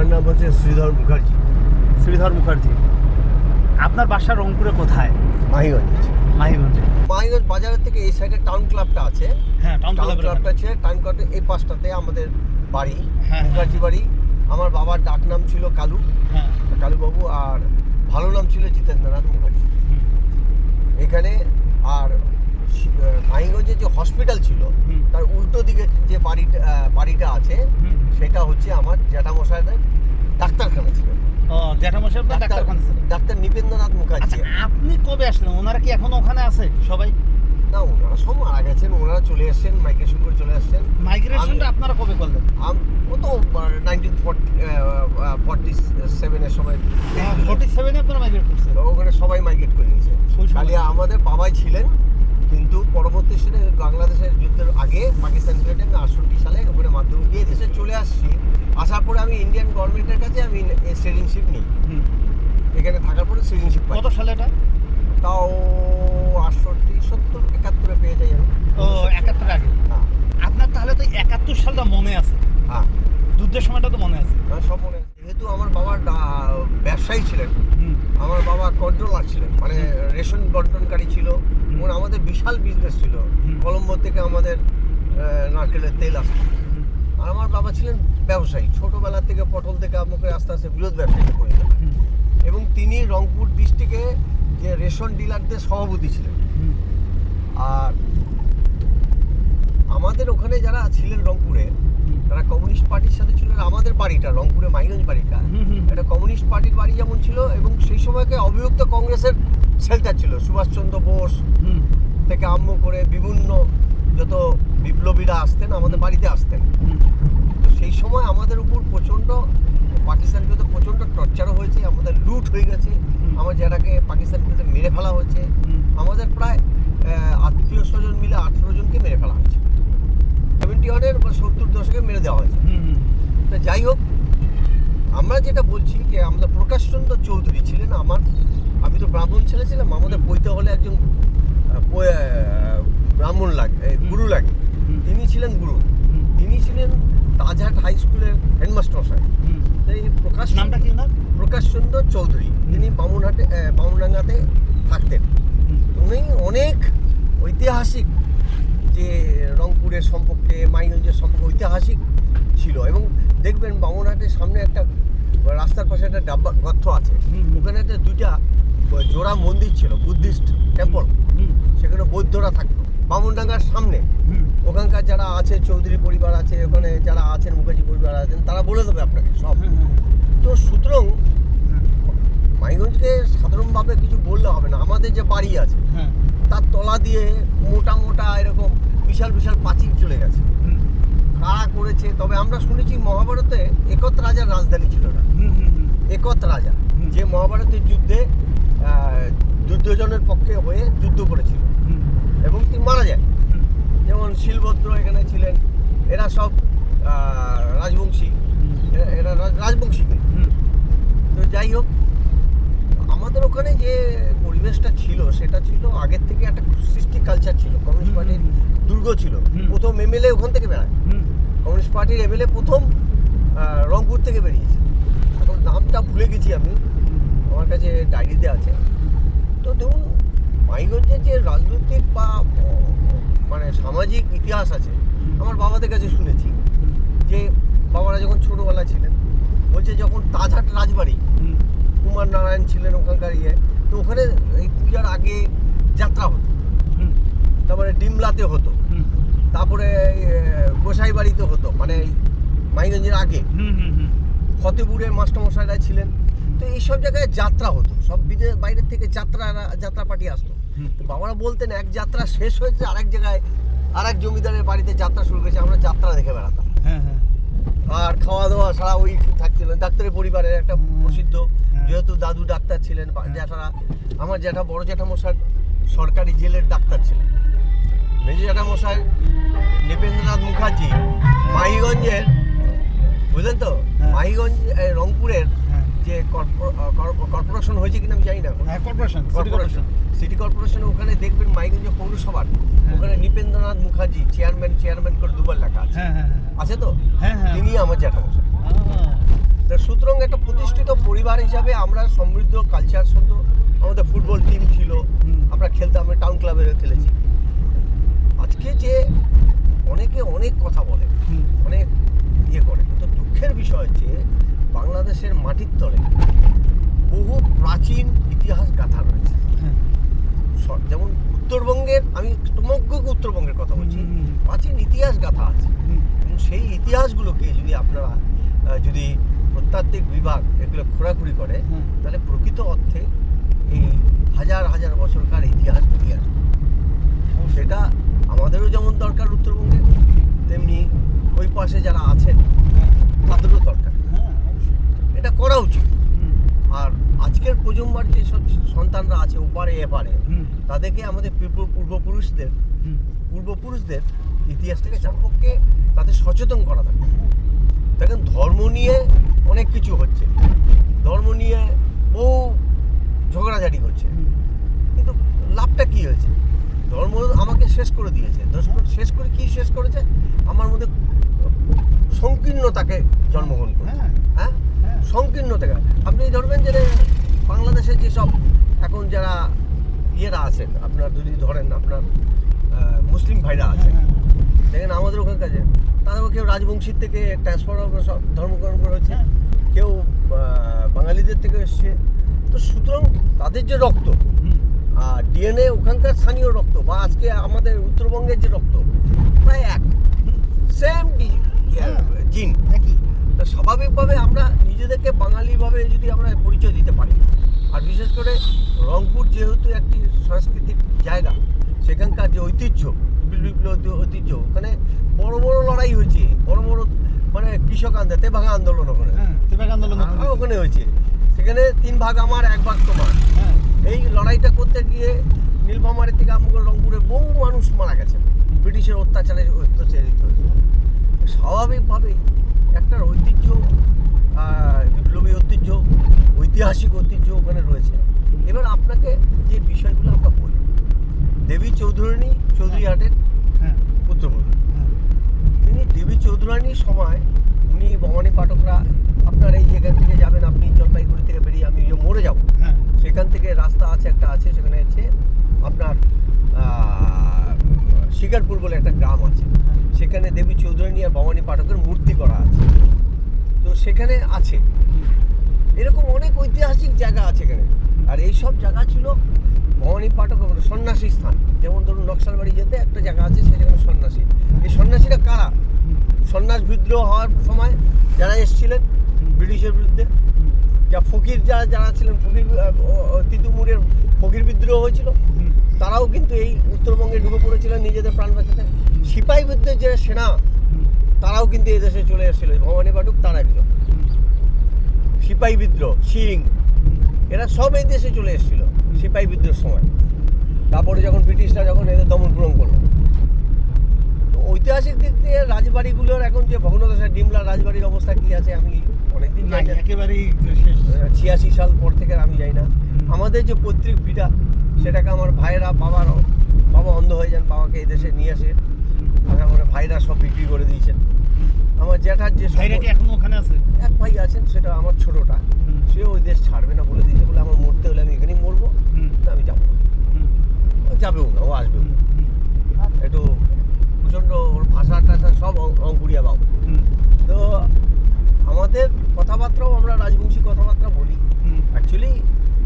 আমার নাম হচ্ছে শ্রীধর মুখার্জি। শ্রীধর মুখার্জি। আপনার বাসা রংপুরে কোথায়? মাহিগঞ্জ। মাহিগঞ্জে। মাহিগঞ্জ বাজারের থেকে এই সাইডে টাউন ক্লাবটা আছে। হ্যাঁ টাউন ক্লাবটা আছে। টাউন ক্লাবটা এই পাশটাতে আমাদের বাড়ি হ্যাঁ। মুখার্জি বাড়ি। আমার বাবার ডাক নাম ছিল কালু। হ্যাঁ। কালুবাবু আর ভালো নাম ছিল জিতেন্দ্রনাথ মুখার্জি। এখানে আর শি- যে হসপিটাল ছিল তার উল্টো দিকে যে বাড়িটা বাড়িটা আছে সেটা হচ্ছে আমার জ্যাঠামশাইদের ডাক্তারখানা ছিল। জ্যাঠামশাই ডাক্তার ডাক্তারখানা ছিল? ডাক্তার নিপেন্দ্রনাথ আচ্ছা মুখার্জি আপনি কবে আসলেন? ওনারা কি এখনও ওখানে আছে সবাই? না ওনারা সব মারা গেছেন ওনারা চলে মাইগ্রেশন করে চলে আসছেন মাইগ্রেশনটা আপনারা কবে করলেন? ও তো নাইনটিন ফর্টি সেভেনের সময় ফোর্টি সেভেনে আপনারা মাইগ্রেট করছেন। ওখানে সবাই মাইগ্রেট করে নিয়েছে। ওই খালি আমাদের বাবাই ছিলেন কিন্তু পরবর্তী সালে বাংলাদেশের যুদ্ধের আগে পাকিস্তান বিরুদ্ধে আমি আটষট্টি সালে ওখানে মাধ্যমিক দিয়ে দেশে চলে আসছি। আসার পরে আমি ইন্ডিয়ান গভর্নমেন্টের কাছে আমি সিটিজেনশিপ নিই। এখানে থাকার পরে সিটিজেনশিপ কত সালে এটা? তাও আটষট্টি সত্তর একাত্তরে পেয়ে যাই আমি। ও একাত্তর আগে? হ্যাঁ। আপনার তাহলে তো একাত্তর সালটা মনে আছে। হ্যাঁ। যুদ্ধের সময়টা তো মনে আছে। হ্যাঁ, সব মনে আছে। যেহেতু আমার বাবা ব্যবসায়ী ছিলেন আমার বাবা কন্ট্রোলার ছিলেন মানে রেশন বন্টনকারী ছিল এবং আমাদের বিশাল বিজনেস ছিল। কলম্বো থেকে আমাদের নারকেলের তেল আসতো। আর আমার বাবা ছিলেন ব্যবসায়ী। ছোটবেলা থেকে পটল থেকে আমাকে আস্তে আস্তে বৃহৎ ব্যবসায়ী করে এবং তিনি রংপুর ডিস্ট্রিক্টে যে রেশন ডিলারদের সভাপতি ছিলেন। আর আমাদের ওখানে যারা ছিলেন রংপুরে তারা কমিউনিস্ট পার্টির সাথে ছিলেন আমাদের বাড়িটা রংপুরে মাইগঞ্জ বাড়িটা। হুম, কমিউনিস্ট পার্টির বাড়ি যেমন ছিল এবং সেই সময়কে অবিভক্ত কংগ্রেসের শেল্টার ছিল সুভাষচন্দ্র বোস থেকে আরম্ভ করে বিভিন্ন যত বিপ্লবীরা আসতেন আমাদের বাড়িতে আসতেন। তো সেই সময় আমাদের উপর প্রচণ্ড পাকিস্তান বিরুদ্ধে প্রচণ্ড টর্চারও হয়েছে আমাদের লুট হয়ে গেছে আমার যারাকে পাকিস্তান বিরুদ্ধে মেরে ফেলা হয়েছে। আমাদের প্রায় আত্মীয় স্বজন মিলে আঠেরো জনকে মেরে ফেলা হয়েছে। সেভেন্টি ওয়ানের বা সত্তর দশকে মেরে দেওয়া হয়েছে। তা যাই হোক আমরা যেটা বলছি যে আমাদের প্রকাশচন্দ্র চৌধুরী ছিলেন আমার। আমি তো ব্রাহ্মণ ছেলে ছিলাম আমাদের বইতে হলে একজন ব্রাহ্মণ লাগে গুরু লাগে। তিনি ছিলেন গুরু। তিনি ছিলেন তাজহাট হাই স্কুলের হেডমাস্টার সাহেব। হুম। তো এই প্রকাশ নামটা কি ওনার? প্রকাশচন্দ্র চৌধুরী। তিনি বামুনহাটে বামুনডাঙ্গাতে থাকতেন। উনি অনেক ঐতিহাসিক যে রংপুরের সম্পর্কে মাইগঞ্জের সম্পর্কে ঐতিহাসিক ছিল এবং দেখবেন বামুনহাটের সামনে একটা রাস্তার পাশে একটা ডাব্বা গর্থ আছে। ওখানে একটা দুইটা জোড়া মন্দির ছিল বুদ্ধিস্ট টেম্পল সেখানে বৌদ্ধরা থাকতো। বামুনডাঙ্গার সামনে ওখানকার যারা আছে চৌধুরী পরিবার আছে ওখানে যারা আছেন মুখার্জি পরিবার আছেন তারা বলে দেবে আপনাকে সব। তো সুতরাং মাইগঞ্জকে সাধারণভাবে কিছু বললে হবে না। আমাদের যে বাড়ি আছে হ্যাঁ, তার তলা দিয়ে মোটা মোটা এরকম বিশাল বিশাল পাঁচিল চলে গেছে। কারা করেছে? তবে আমরা শুনেছি মহাভারতে একত রাজার রাজধানী ছিল না। একত রাজা যে মহাভারতের যুদ্ধে দুর্যোধনের পক্ষে হয়ে যুদ্ধ করেছিল। এবং তিনি মারা যায় যেমন শিলভদ্র এখানে ছিলেন এরা সব রাজবংশী। এরা- এরা রাজবংশী। কিন্তু তো যাই হোক আমাদের ওখানে যে পরিবেশটা ছিল সেটা ছিল আগের থেকে একটা সৃষ্টি কালচার ছিল। কমিউনিস্ট পার্টির দুর্গ ছিল। প্রথম এমএলএ ওখান থেকে বেড়ায়। কমিউনিস্ট পার্টির এমএলএ প্রথম রংপুর থেকে বেরিয়েছে। এখন নামটা ভুলে গেছি আমি। আমার কাছে ডায়েরিতে আছে। তো ধরুন মাইগঞ্জের যে রাজনৈতিক বা মানে সামাজিক ইতিহাস আছে আমার বাবাদের কাছে শুনেছি। যে বাবারা যখন ছোটোবেলা ছিলেন বলছে যখন তাজহাট রাজবাড়ি কুমার নারায়ণ ছিলেন ওখানকার ইয়ে তো ওখানে এই পূজার আগে যাত্রা হতো। তারপরে ডিমলাতে হতো। তারপরে গোসাই বাড়িতে হতো মানে মাইগঞ্জের আগে। হুম, হুম, হুম, ফতেপুরের মাস্টারমশাইরা ছিলেন। তো এইসব জায়গায় যাত্রা হতো। সব বিদেশ বাইরের থেকে যাত্রা যাত্রা পার্টি আসতো। তো বাবারা বলতেন এক যাত্রা শেষ হয়েছে আরেক জায়গায় আরেক জমিদারের বাড়িতে যাত্রা শুরু করেছে আমরা যাত্রা দেখে বেড়াতাম। আর খাওয়া দাওয়া সারা ওই থাকছিলেন ডাক্তারের পরিবারের একটা। প্রসিদ্ধ হ্যাঁ। যেহেতু দাদু ডাক্তার ছিলেন হ্যাঁ। জ্যাঠারা আমার জ্যাঠা বড় জ্যাঠামশাই সরকারি জেলের ডাক্তার ছিলেন মেজো জ্যাঠামশাই নৃপেন্দ্রনাথ মুখার্জি মাহিগঞ্জের বুঝলেন তো হ্যাঁ। মাহিগঞ্জ রংপুরের হ্যাঁ। যে কর্পোরেশন হয়েছে কিনা আমি জানি না। Corporation city corporation city corporation ওখানে দেখবেন মাইগঞ্জ পৌরসভার হ্যাঁ। ওখানে নৃপেন্দ্রনাথ মুখার্জি চেয়ারম্যান চেয়ারম্যান করে দুবার লেখা আছে। হ্যাঁ হ্যাঁ আছে তো? তিনি আমার জ্যাঠামশাই। সুতরাং একটা প্রতিষ্ঠিত পরিবার হিসাবে আমরা সমৃদ্ধ কালচার শুধু আমাদের ফুটবল টিম ছিল আমরা খেলতাম টাউন ক্লাবে খেলেছি। আজকে যে অনেকে অনেক কথা বলে অনেক ইয়ে করে কিন্তু দুঃখের বিষয় হচ্ছে বাংলাদেশের মাটির তলে বহু প্রাচীন ইতিহাস গাথা রয়েছে হ্যাঁ। যেমন উত্তরবঙ্গের আমি সমগ্র উত্তরবঙ্গের কথা বলছি। প্রাচীন ইতিহাস গাথা আছে এবং সেই ইতিহাসগুলোকে যদি আপনারা যদি প্রত্যাত্ত্বিক বিভাগ এগুলো খোরাখুরি করে তাহলে প্রকৃত অর্থে এই হাজার হাজার বছরকার ইতিহাস বেরিয়ে আসবে সেটা আমাদেরও যেমন দরকার উত্তরবঙ্গে তেমনি ওই পাশে যারা আছেন হ্যাঁ। তাদেরও দরকার হ্যাঁ। এটা করা উচিত। আর আজকের প্রজন্মার যে সব সন্তানরা আছে ওপারে এপারে তাদেরকে আমাদের পূর্বপুরুষদের পূর্বপুরুষদের ইতিহাস থেকে সম্পর্কে তাদের সচেতন করা থাকে দেখেন ধর্ম নিয়ে অনেক কিছু হচ্ছে। ধর্ম নিয়ে বহু ঝগড়াঝাটি হচ্ছে। কিন্তু লাভটা কি হয়েছে? ধর্ম আমাকে শেষ করে দিয়েছে। ধর্ম শেষ করে কি শেষ করেছে? আমার মধ্যে সংকীর্ণতাকে জন্মগ্রহণ করেছে। হ্যাঁ। হ্যাঁ হ্যাঁ। সংকীর্ণতাকে আপনি ধরবেন যে বাংলাদেশের যেসব এখন যারা ইয়েরা আছেন আপনার যদি ধরেন আপনার মুসলিম ভাইরা আছে হ্যাঁ, দেখেন আমাদের ওখানকার যে তাদের কেউ রাজবংশীর থেকে ট্রান্সফার সব ধর্মকরণ করা হচ্ছে হ্যাঁ। কেউ বাঙালিদের থেকে এসছে তো সুতরাং তাদের যে রক্ত আর ডিএনএ ওখানকার স্থানীয় রক্ত বা আজকে আমাদের উত্তরবঙ্গের যে রক্ত প্রায় এক সেম হ্যাঁ। জিন একই। তো স্বাভাবিকভাবে আমরা নিজেদেরকে বাঙালিভাবে যদি আমরা পরিচয় দিতে পারি আর বিশেষ করে রংপুর যেহেতু একটি সাংস্কৃতিক জায়গা সেখানকার যে ঐতিহ্য ঐতিহ্য ওখানে বড় বড় লড়াই হয়েছে বড় বড় মানে কৃষক আন্দোলন তেভাগা আন্দোলন ওখানে। হ্যাঁ, আন্দোলন ওখানে। ওখানে হয়েছে। সেখানে তিন ভাগ আমার এক ভাগ তোমার। হ্যাঁ। এই লড়াইটা করতে গিয়ে নীলফামারী থেকে আরম্ভ করে রংপুরে বহু মানুষ মারা গেছে ব্রিটিশের অত্যাচারে অত্যাচারিত হয়েছে। স্বাভাবিকভাবেই একটা ঐতিহ্য বিপ্লবী ঐতিহ্য ঐতিহাসিক ঐতিহ্য ওখানে রয়েছে এবার আপনাকে যে বিষয়গুলো আমরা বলি দেবী চৌধুরানী চৌধুরী হাটের পুত্রবধূ হ্যাঁ। তিনি দেবী চৌধুরানীর সময় উনি ভবানী পাঠকরা আপনার এই এখান থেকে যাবেন আপনি জলপাইগুড়ি থেকে বেরিয়ে আমি যে মরে যাব হ্যাঁ। সেখান থেকে রাস্তা আছে একটা আছে সেখানে হচ্ছে আপনার শিকারপুর বলে একটা গ্রাম আছে। সেখানে দেবী চৌধুরানী আর ভবানী পাঠকের মূর্তি করা আছে। তো সেখানে আছে। এরকম অনেক ঐতিহাসিক জায়গা আছে এখানে। আর এই সব জায়গা ছিল ভবানী পাঠক সন্ন্যাসী স্থান। যেমন ধরুন নকশাল বাড়ি যেতে একটা জায়গা আছে সেখানে সন্ন্যাসী। এই সন্ন্যাসীরা কারা? সন্ন্যাস বিদ্রোহ হওয়ার সময় যারা এসেছিলেন ব্রিটিশের বিরুদ্ধে, যা ফকির যারা যারা ছিলেন, ফকির তিতুমুরের ফকির বিদ্রোহ হয়েছিল। তারাও কিন্তু এই উত্তরবঙ্গে ঢুকে পড়েছিলেন নিজেদের প্রাণ বাঁচাতে। সিপাহী বিদ্রোহের যে সেনা তারাও কিন্তু এই দেশে চলে এসেছিল। ভবানী পাঠক তারা একজন। সিপাহী বিদ্রোহ সিং এরা সব এই দেশে চলে এসেছিল সিপাহী বিদ্রোহের সময়। তারপরে যখন ব্রিটিশরা যখন এদের দমন পূরণ করল তো ঐতিহাসিক দিক দিয়ে রাজবাড়িগুলোর এখন যে ভগ্নদশা ডিমলা রাজবাড়ির অবস্থা কি আছে আমি অনেকদিন একেবারেই ছিয়াশি সাল পর থেকে আমি যাই না। আমাদের যে পৈতৃক ভিটা সেটাকে আমার ভাইয়েরা বাবার বাবা অন্ধ হয়ে যান বাবাকে এই দেশে নিয়ে আসে। আর আমার ভাইরা সব বিক্রি করে দিয়েছেন। আমার জ্যাঠার যে এখনও ওখানে আছে? এক ভাই আছেন সেটা আমার ছোটটা। সে ওই দেশ ছাড়বে না বলে দিয়েছে বলে আমার মরতে হলে আমি এখানেই মরবো। আমি যাব। যাবেও না ও আসবেও। একটু প্রচণ্ড ওর ভাষা টাষা সব অঙ্কুরিয়া বাবু। তো আমাদের কথাবার্তাও আমরা রাজবংশী কথাবার্তা বলি। অ্যাকচুয়ালি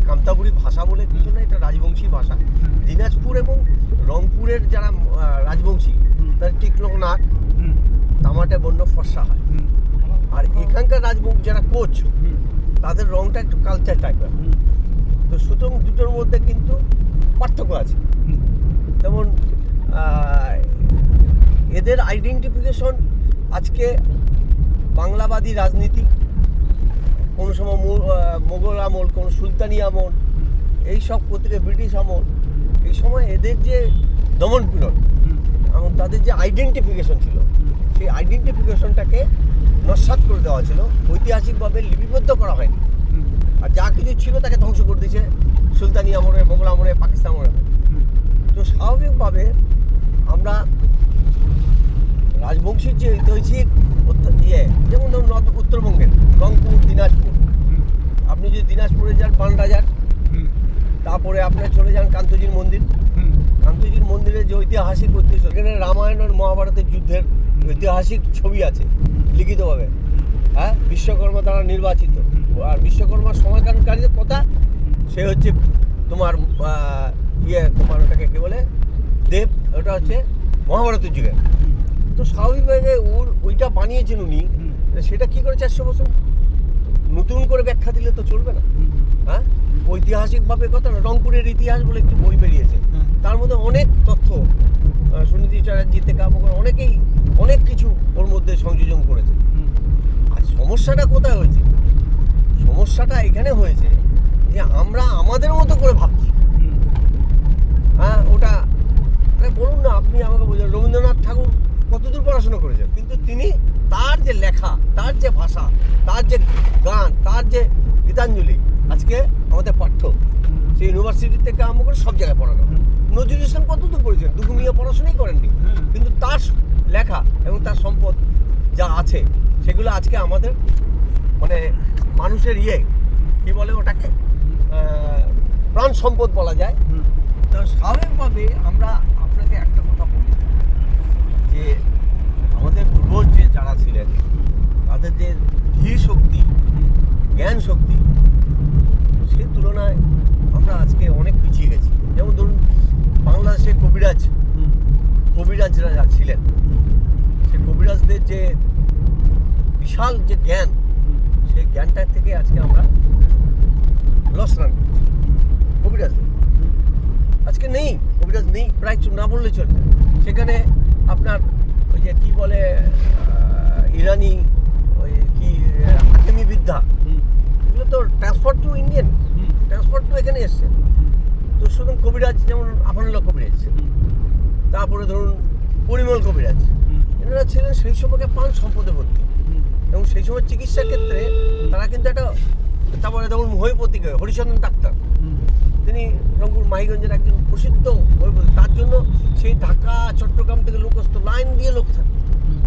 কামতাপুরি ভাষা বলে কিছু না, এটা রাজবংশী ভাষা দিনাজপুর এবং রংপুরের যারা রাজবংশী। তার টিকলক নাক। তামাটে বন্য ফর্সা হয় আর এখানকার রাজবংশ যারা কোচ, তাদের রংটা একটু কালচার টাইপের। তো সুতরাং দুটোর মধ্যে কিন্তু পার্থক্য আছে যেমন এদের আইডেন্টিফিকেশন আজকে বাংলাবাদী রাজনীতি কোনো সময় মোগল আমল, কোনো সুলতানি আমল এই সব করতে ব্রিটিশ আমল, এই সময় এদের যে দমন পীড়ন, এবং তাদের যে আইডেন্টিফিকেশন ছিল, সেই আইডেন্টিফিকেশনটাকে নস্বাত করে দেওয়া ছিল ঐতিহাসিকভাবে লিপিবদ্ধ করা হয়নি। আর যা কিছু ছিল তাকে ধ্বংস করে দিয়েছে সুলতানি আমলে, মোগল আমলে, পাকিস্তান আমলে। তো স্বাভাবিকভাবে আমরা রাজবংশীর যে ঐতিহাসিক ইয়ে যেমন ধরুন উত্তরবঙ্গের রংপুর দিনাজপুর। দিনাজপুরে যান বানরাজার তারপরে আপনার চলে যান কান্তজির মন্দির। কান্তজির মন্দিরে যে ঐতিহাসিক ঐতিহ্য এখানে রামায়ণ আর মহাভারতের যুদ্ধের ঐতিহাসিক ছবি আছে লিখিতভাবে। হ্যাঁ? বিশ্বকর্মা দ্বারা নির্বাচিত। আর বিশ্বকর্মার সময়কানকারীর কথা সে হচ্ছে তোমার ইয়ে তোমার ওটাকে কি বলে? দেব ওটা হচ্ছে মহাভারতের যুগে। তো স্বাভাবিকভাবে ওর ওইটা বানিয়েছেন উনি সেটা কি করে চারশো বছর নতুন করে ব্যাখ্যা দিলে তো চলবে না? হ্যাঁ? ঐতিহাসিকভাবে কথা না রংপুরের ইতিহাস বলে একটি বই বেরিয়েছে। তার মধ্যে অনেক তথ্য সুনীতি চ্যাটার্জি থেকে করে অনেকেই অনেক কিছু ওর মধ্যে সংযোজন করেছে। আর সমস্যাটা কোথায় হয়েছে? সমস্যাটা এখানে হয়েছে যে আমরা আমাদের মতো করে ভাবছি। হ্যাঁ ওটা বলুন না আপনি আমাকে বলছেন রবীন্দ্রনাথ ঠাকুর কতদূর পড়াশোনা করেছেন? কিন্তু তিনি তার যে লেখা তার যে ভাষা তার যে গান তার যে গীতাঞ্জলি আজকে আমাদের পাঠ্য সেই ইউনিভার্সিটি থেকে আরম্ভ করে সব জায়গায় পড়ানো। নজরুল ইসলাম কতদূর পড়েছেন? দুগুমিয়া পড়াশোনাই করেননি। কিন্তু তার লেখা এবং তার সম্পদ যা আছে সেগুলো আজকে আমাদের মানে মানুষের ইয়ে কি বলে ওটাকে? প্রাণ সম্পদ বলা যায়। তো স্বাভাবিকভাবে আমরা আপনাকে একটা কথা বলি যে আমাদের পূর্বজ যে যারা ছিলেন, তাদের যে ধীর শক্তি, জ্ঞান শক্তি, সে তুলনায় আমরা আজকে অনেক পিছিয়ে গেছি। যেমন ধরুন, বাংলাদেশে কবিরাজ, কবিরাজরা যা ছিলেন, সে কবিরাজদের যে বিশাল যে জ্ঞান সেই জ্ঞানটার থেকে আজকে আমরা লস রান কবিরাজদের। আজকে নেই, কবিরাজ নেই, প্রায় না বললে চলে সেখানে আপনার ওই যে কি বলে ইরানি ওই কি হাকিমি বিদ্যা। এগুলো তো transfer to Indian transfer to এখানে এসছে। তো শুধু কবিরাজ যেমন আফানুল্লাহ কবিরাজ। তারপরে ধরুন পরিমল কবিরাজ। এনারা ছিলেন সেই সময়কে পান সম্পদে ভর্তি। এবং সেই সময় চিকিৎসা ক্ষেত্রে তারা কিন্তু একটা তারপরে যেমন হোমিওপ্যাথিক হরিচন্দন ডাক্তার। তিনি রংপুর মাহিগঞ্জের একজন প্রসিদ্ধ হোমিওপ্যাথি তার জন্য সেই ঢাকা চট্টগ্রাম থেকে লোক আসতো লাইন দিয়ে লোক থাকে। হুম,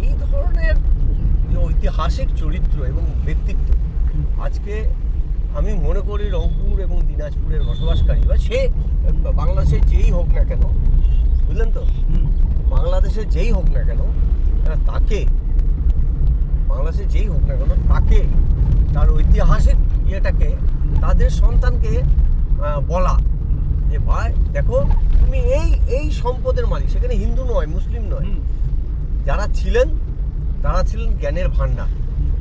এই ধরনের যে ঐতিহাসিক চরিত্র এবং ব্যক্তিত্ব আজকে আমি মনে করি রংপুর এবং দিনাজপুরের বসবাসকারী বা সে বাংলাদেশে যেই হোক না কেন বুঝলেন তো? বাংলাদেশে যেই হোক না কেন তাকে বাংলাদেশে যেই হোক না কেন তাকে তার ঐতিহাসিক ইয়েটাকে তাদের সন্তানকে বলা যে ভাই দেখো তুমি এই এই সম্পদের মালিক সেখানে হিন্দু নয় মুসলিম নয়। যারা ছিলেন তারা ছিলেন জ্ঞানের ভাণ্ডার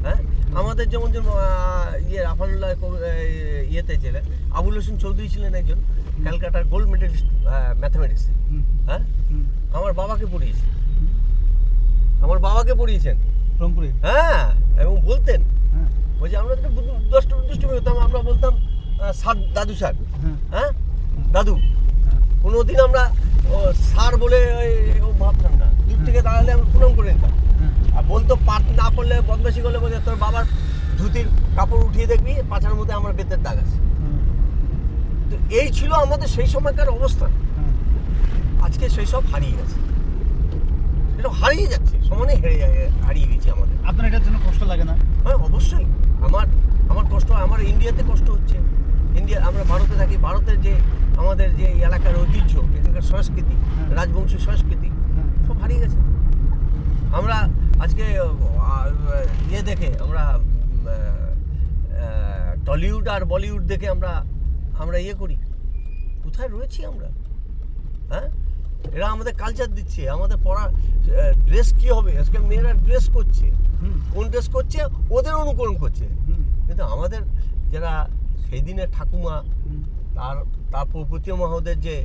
হ্যাঁ? আমাদের যেমন যেমন ইয়ে আহ, ইয়েতে ছিলেন আবুল হোসেন চৌধুরী ছিলেন একজন ক্যালকাটার গোল্ড মেডেলিস্ট ম্যাথামেটিক্স হ্যাঁ? আমার বাবাকে পড়িয়েছে আমার বাবাকে পড়িয়েছেন। রংপুরে? হ্যাঁ এবং বলতেন হ্যাঁ। বলছি আমরা তো দুষ্ট দুষ্টুমি হতাম আমরা বলতাম স্যার দাদু স্যার হ্যাঁ? দাদু। কোনোদিন আমরা ও, স্যার বলে ভাবতাম না। দূর থেকে দাঁড়ালে আমরা প্রণাম করে নিতাম। আর বলতো পাঠ না পড়লে বদমাসি করলে বলে তোর বাবার ধুতির কাপড় উঠিয়ে দেখবি পাছার মধ্যে আমার বেতের দাগ আছে। তো এই ছিল আমাদের সেই সময়কার অবস্থান। আজকে সেই সব হারিয়ে গেছে। এটা হারিয়ে যাচ্ছে। সমানে হেরে যায়- হারিয়ে গেছে আমাদের। আপনার এটার জন্য কষ্ট লাগে না? হ্যাঁ অবশ্যই। আমার আমার কষ্ট আমার ইন্ডিয়াতে কষ্ট হচ্ছে। ইন্ডিয়া আমরা ভারতে থাকি ভারতের যে আমাদের যে এই এলাকার ঐতিহ্য এখানকার সংস্কৃতি হ্যাঁ। রাজবংশী সংস্কৃতি হ্যাঁ, সব হারিয়ে গেছে। আমরা আজকে ইয়ে দেখে আমরা টলিউড আর বলিউড দেখে আমরা আমরা ইয়ে করি। কোথায় রয়েছি আমরা? হ্যাঁ? এরা আমাদের কালচার দিচ্ছে আমাদের পড়া ড্রেস কি হবে? আজকে মেয়েরা ড্রেস করছে। কোন ড্রেস করছে? ওদের অনুকরণ করছে। কিন্তু আমাদের যারা সেই দিনের ঠাকুমা তার তার প্রতীয় মহোদের যে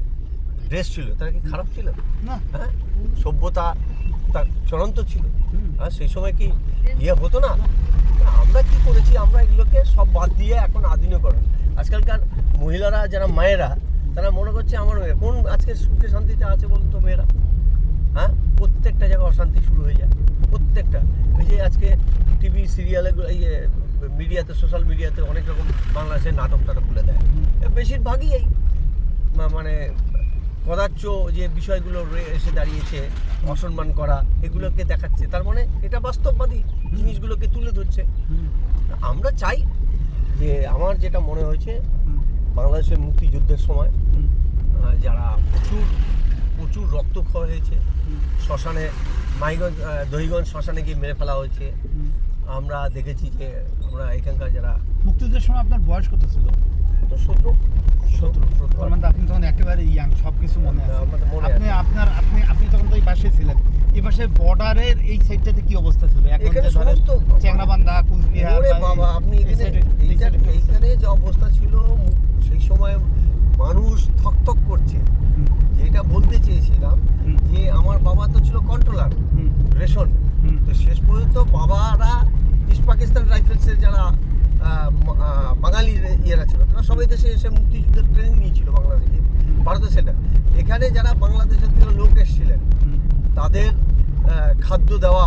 ড্রেস ছিল তারা কি খারাপ ছিল? না। হ্যাঁ? সভ্যতা তার চূড়ান্ত ছিল। হ্যাঁ সেই সময় কি ইয়ে হতো না? আমরা কি করেছি? আমরা এগুলোকে সব বাদ দিয়ে এখন আধুনিকরণ। আজকালকার মহিলারা যারা মায়েরা তারা মনে করছে আমার মেয়ে কোন আজকে সুখে শান্তিতে আছে বলুন তো মেয়েরা? হ্যাঁ? প্রত্যেকটা জায়গায় অশান্তি শুরু হয়ে যায়। প্রত্যেকটা। এই যে আজকে টিভি সিরিয়ালে ইয়ে মিডিয়াতে, সোশ্যাল মিডিয়াতে অনেক রকম বাংলাদেশের নাটক টাটক খুলে দেয় বেশিরভাগই এই মানে কদার্চ যে বিষয়গুলো এসে দাঁড়িয়েছে, অসম্মান করা, এগুলোকে দেখাচ্ছে তার মানে এটা বাস্তববাদী জিনিসগুলোকে তুলে ধরছে আমরা চাই যে আমার যেটা মনে হয়েছে, বাংলাদেশের মুক্তিযুদ্ধের সময় যারা প্রচুর প্রচুর রক্তক্ষয় হয়েছে, শ্মশানে, মাইগঞ্জ দহিগঞ্জ শ্মশানে গিয়ে মেরে ফেলা হয়েছে। আমরা দেখেছি যে আমরা এখানকার যারা মুক্তিযুদ্ধের সময় আপনার বয়স কত ছিল? তো সত্য সতেরো তার মানে আপনি তখন একেবারে ইয়াং সব কিছু মনে আছে। আপনি আপনার আপনি আপনি তখন তো এই পাশে ছিলেন। এই পাশে বর্ডারের এই সাইডটাতে কি অবস্থা ছিল? এখন সমস্ত চ্যাংরাবান্ধা কুচবিহার বাবা আপনি এখানে? যে অবস্থা ছিল সেই সময় মানুষ থকথক করছে। যেটা বলতে চেয়েছিলাম যে আমার বাবা তো ছিল কন্ট্রোলার রেশন। তো শেষ পর্যন্ত বাবারা ইস্ট পাকিস্তান রাইফেলসের যারা বাঙালি ইয়েরা ছিল তারা সবাই দেশে এসে মুক্তিযুদ্ধের ট্রেনিং নিয়েছিল বাংলাদেশে ভারতের সেটা। এখানে যারা বাংলাদেশের থেকে লোক এসেছিলেন তাদের খাদ্য দেওয়া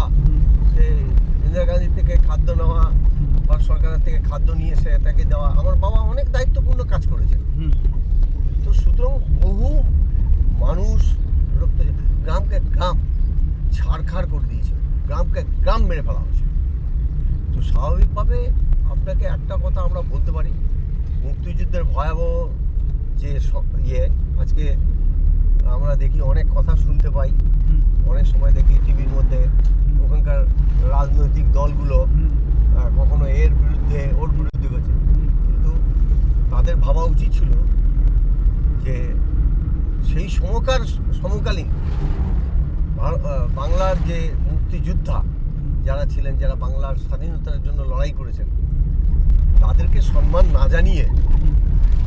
ইন্দিরা গান্ধী থেকে খাদ্য নেওয়া বা সরকারের থেকে খাদ্য নিয়ে এসে তাকে দেওয়া আমার বাবা অনেক দায়িত্বপূর্ণ কাজ করেছেন। হুম, তো সুতরাং বহু মানুষ রক্ত গ্রামকে গ্রাম ছাড়খাড় করে দিয়েছে গ্রামকে গ্রাম মেরে ফেলা হয়েছে। তো স্বাভাবিকভাবে আপনাকে একটা কথা আমরা বলতে পারি মুক্তিযুদ্ধের ভয়াবহ যে ইয়ে আজকে আমরা দেখি অনেক কথা শুনতে পাই অনেক সময় দেখি টিভির মধ্যে ওখানকার রাজনৈতিক দলগুলো কখনো এর বিরুদ্ধে ওর বিরুদ্ধে করছে। কিন্তু তাদের ভাবা উচিত ছিল যে সেই সমকার সমকালীন বাংলার যে মুক্তিযোদ্ধা যারা ছিলেন, যারা বাংলার স্বাধীনতার জন্য লড়াই করেছেন, তাদেরকে সম্মান না জানিয়ে,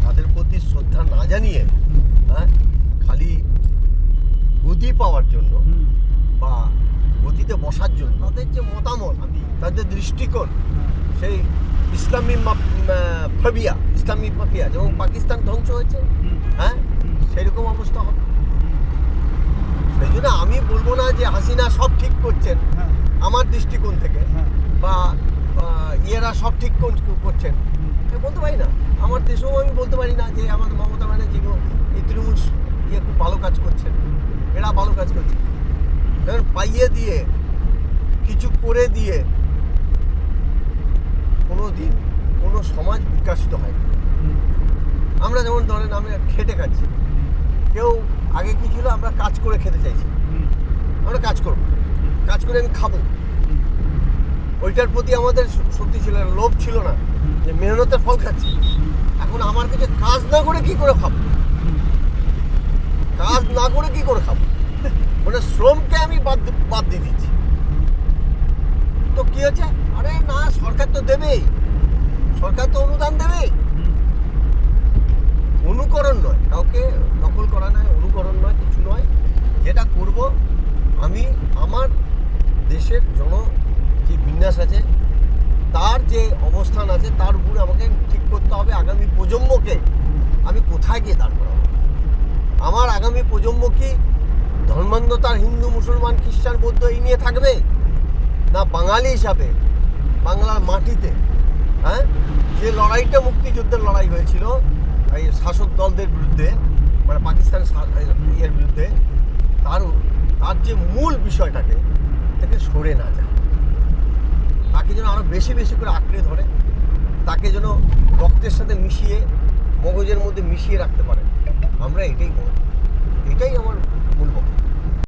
তাদের প্রতি শ্রদ্ধা না জানিয়ে হ্যাঁ খালি গতি পাওয়ার জন্য বা গতিতে বসার জন্য, তাদের যে মতামত আমি, তাদের দৃষ্টিকোণ, সেই ইসলামী ফাবিয়া ইসলামী ফাবিয়া, যেমন পাকিস্তান ধ্বংস হয়েছে হ্যাঁ সেরকম অবস্থা হবে। সেই জন্য আমি বলব না যে হাসিনা সব ঠিক করছেন আমার দৃষ্টিকোণ থেকে হ্যাঁ, বা ইয়েরা সব ঠিক করছেন? বলতে পারি না। আমার দেশেও আমি বলতে পারি না যে আমার মমতা ব্যানার্জি এই তৃণমূল ইয়ে খুব ভালো কাজ করছেন। এরা ভালো কাজ করছে কারণ পাইয়ে দিয়ে কিছু করে দিয়ে কোনো দিন কোনো সমাজ বিকাশিত হয়। আমরা যেমন ধরেন আমরা খেটে খাচ্ছি। কেউ আগে কি ছিল? আমরা কাজ করে খেতে চাইছি। আমরা কাজ করব। কাজ করে আমি খাব। ওইটার প্রতি আমাদের শক্তি ছিল না, লোভ ছিল না, যে মেহনতের ফল খাচ্ছি। এখন আমার কাছে কাজ না করে কি করে খাব? কাজ না করে কি করে খাব? মানে শ্রমকে আমি বাদ বাদ দিয়ে দিচ্ছি। তো কি হচ্ছে? আরে না, সরকার তো দেবেই। সরকার তো অনুদান দেবেই। অনুকরণ নয়। কাউকে নকল করা নয়, অনুকরণ নয়, কিছু নয়। যেটা করব আমি, আমার দেশের জন যে বিন্যাস আছে, তার যে অবস্থান আছে, তার উপরে আমাকে ঠিক করতে হবে আগামী প্রজন্মকে। আমি কোথায় গিয়ে দাঁড় করাবো? আমার আগামী প্রজন্ম কি ধর্মান্ধতার হিন্দু, মুসলমান, খ্রিস্টান, বৌদ্ধ এই নিয়ে থাকবে? না বাঙালি হিসাবে, বাংলার মাটিতে? হ্যাঁ? যে লড়াইটা মুক্তিযুদ্ধের লড়াই হয়েছিল, এই শাসক দলদের বিরুদ্ধে মানে পাকিস্তান ইয়ের বিরুদ্ধে, তার তার যে মূল বিষয়টাকে থেকে সরে না যায়। তাকে যেন আরও বেশি বেশি করে আঁকড়ে ধরে, তাকে যেন রক্তের সাথে মিশিয়ে, মগজের মধ্যে মিশিয়ে রাখতে পারে। আমরা এটাই করি এটাই আমার